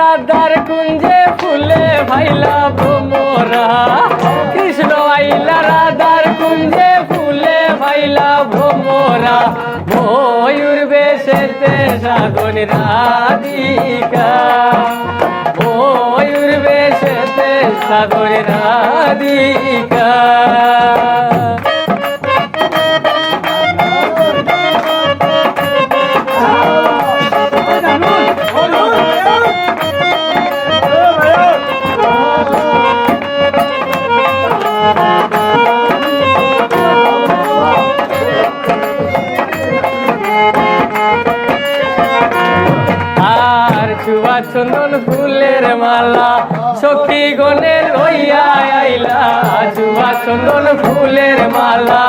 রাধার কুঞ্জে ফুলে ভাইলা ভ্রমরা কৃষ্ণ আইলা রাধার কুঞ্জে ফুলে ভাইলা ভ্রমরা ময়ূর বেশেতে সাগর রাধিকা। ময়ূর বেশেতে সাগর রাধিকা। চুয়া চন্দন ফুলের মালা,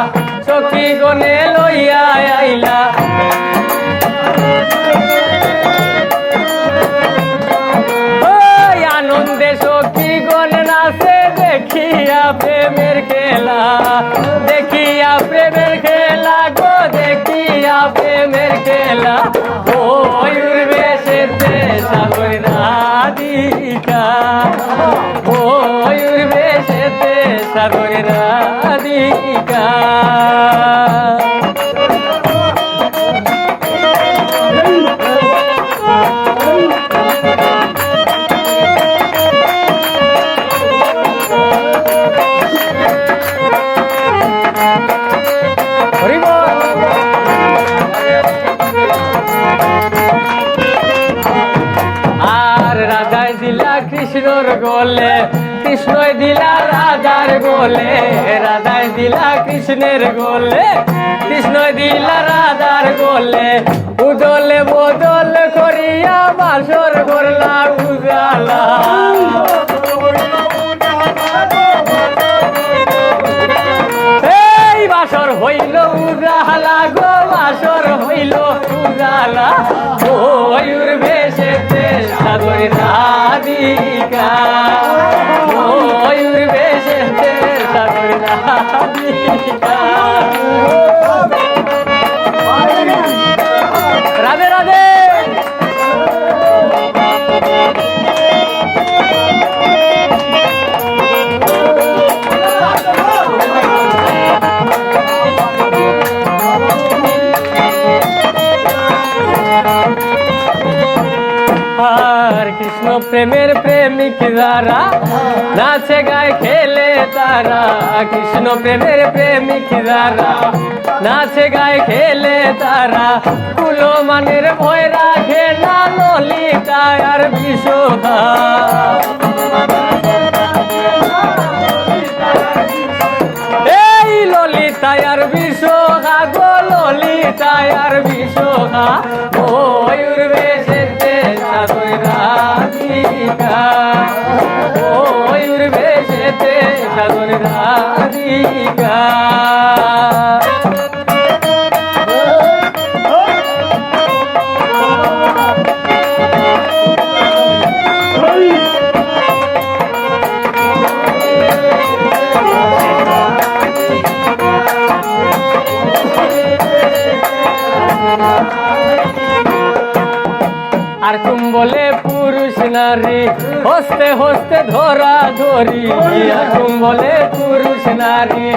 সখী গনে লইয়া আইলা। আনন্দে সখী গণ নাচে দেখিয়া প্রেমের খেলা, দেখিয়া প্রেমের খেলা গো, দেখিয়া প্রেমের খেলা। ময়ূর বেশেতে সাগর রাধিকা বেশেতে সাগর রাধিকা হরি কৃষ্ণর গোলে কৃষ্ণই দিলা রাধার গোলে রাধাই দিলা কৃষ্ণের গোলে কৃষ্ণই দিলা রাধার গোলে উদলে বদল করিয়া বাসর করলা, উজালা। বাসর হইল উজালা গো, বাসর হইল উজালা। ময়ূর বেশেতে সাগর রাধিকা ময়ূর বেশেতে সাগর রাধিকা প্রেমের প্রেমিক যারা? নাচে, গায়, খেলে তারা। কৃষ্ণ প্রেমের প্রেমিক যারা? নাচে, গায়, খেলে তারা। কুলো মানের ভয় রাখে না ললিতা আর বিশোধা। এই ললিতায়ার বিশোহা গো ললিতায়ার বিশোহা ময়ূর বেশেতে সাগর রাধিকা আর তুম বলে পুরুষ নারী, হস্তে হস্তে ধরা ধরি। আর তুম বলে পুরুষ নারী,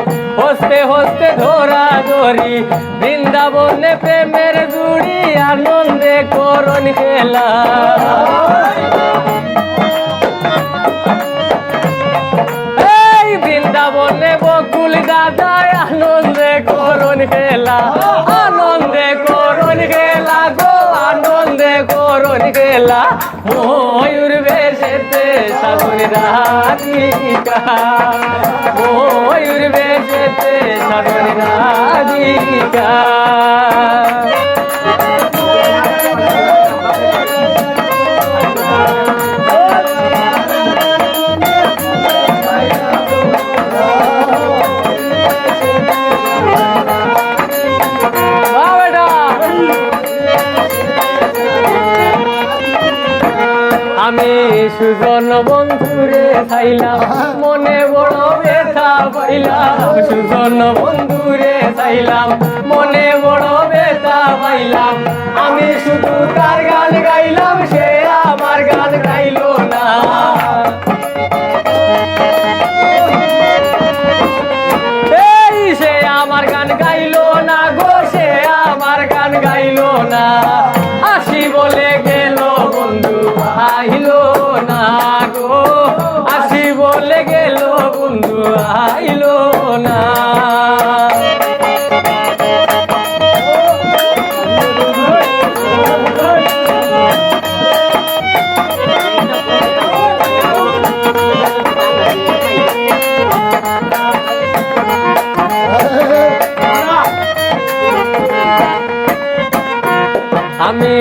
হস্তে হস্তে ধরা ধরি। বৃন্দাবনে প্রেমের জুড়ি আনন্দে করণ খেলা। বৃন্দাবনে বকুল দাদায় আনন্দে করণ খেলা। খেলা ময়ূর বেশেতে সাগর রাধিকা ময়ূর বেশেতে সাগর রাধিকা আমি সুজন বন্ধুরে চাইলাম, মনে বড় ব্যথা পাইলাম। সুজন বন্ধুরে চাইলাম, মনে বড় ব্যথা পাইলাম। আমি শুধু তার গান গাইলাম, সে আমার গান গাইলো না। সে আমার গাইলো না গো, সে আমার গান গাইলো না। আসি বলে গেল আইলো না গো? আসি বলে গেল বন্ধু আইলো না। আমি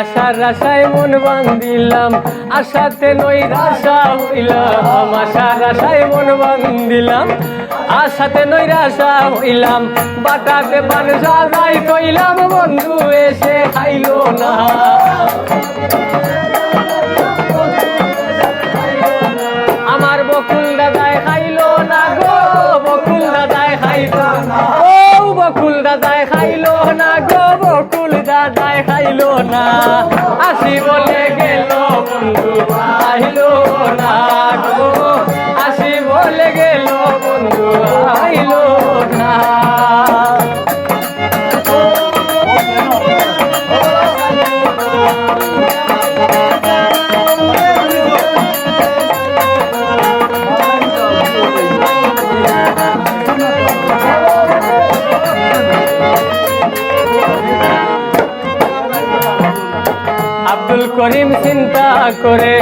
আশার আশায় মন বান্ধিলাম, আশাতে নই রাশা হইলাম, আশার আশায় মন বান্ধিলাম, আশাতে নই রাশা হইলাম, বাটাতে পান যাই কইলাম, বন্ধু এসে খাইল না। খাইলো না গো বকুল দাদাই খাইলো না। আসি বলে গেল বন্ধু, আইলো না গো। আসি বলে গেল বন্ধু, আইলো না। করিম চিন্তা করে,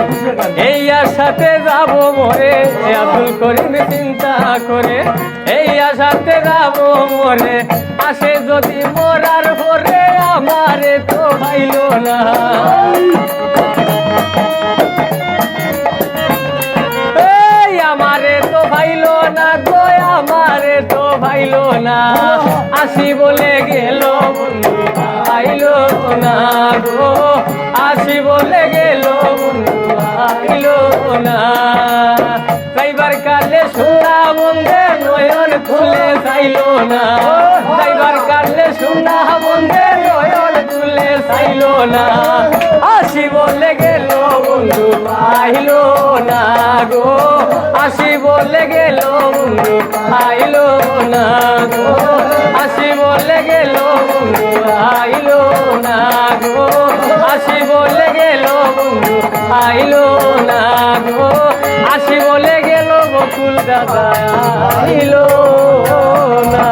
এই আশাতে যাব মরে। আব্দুল করিম চিন্তা করে, এই আশাতে যাব মরে। আসে যদি মরার পরে আমারে তো ভাইল না। তো ভাইল না তো ভাইল না। আসি বলে গেল ভাইল না গো, আসি বলে গেল ভাইল না। যাইবার কালে সোনা বন্ধে নয়ন খুলে চাইল না। যাইবার কালে সোনা বন্ধে নয়ন খুলে চাইল না। আসি বলে গেল বন্ধু পাইল না গো। আসি বলে গেল বন্ধু পাইল না গো। আসি বলে গেল বন্ধু পাইল না গো আসি বলে গেল বন্ধু পাইল না গো আসি বলে গেল বকুল দাদা, আইলো না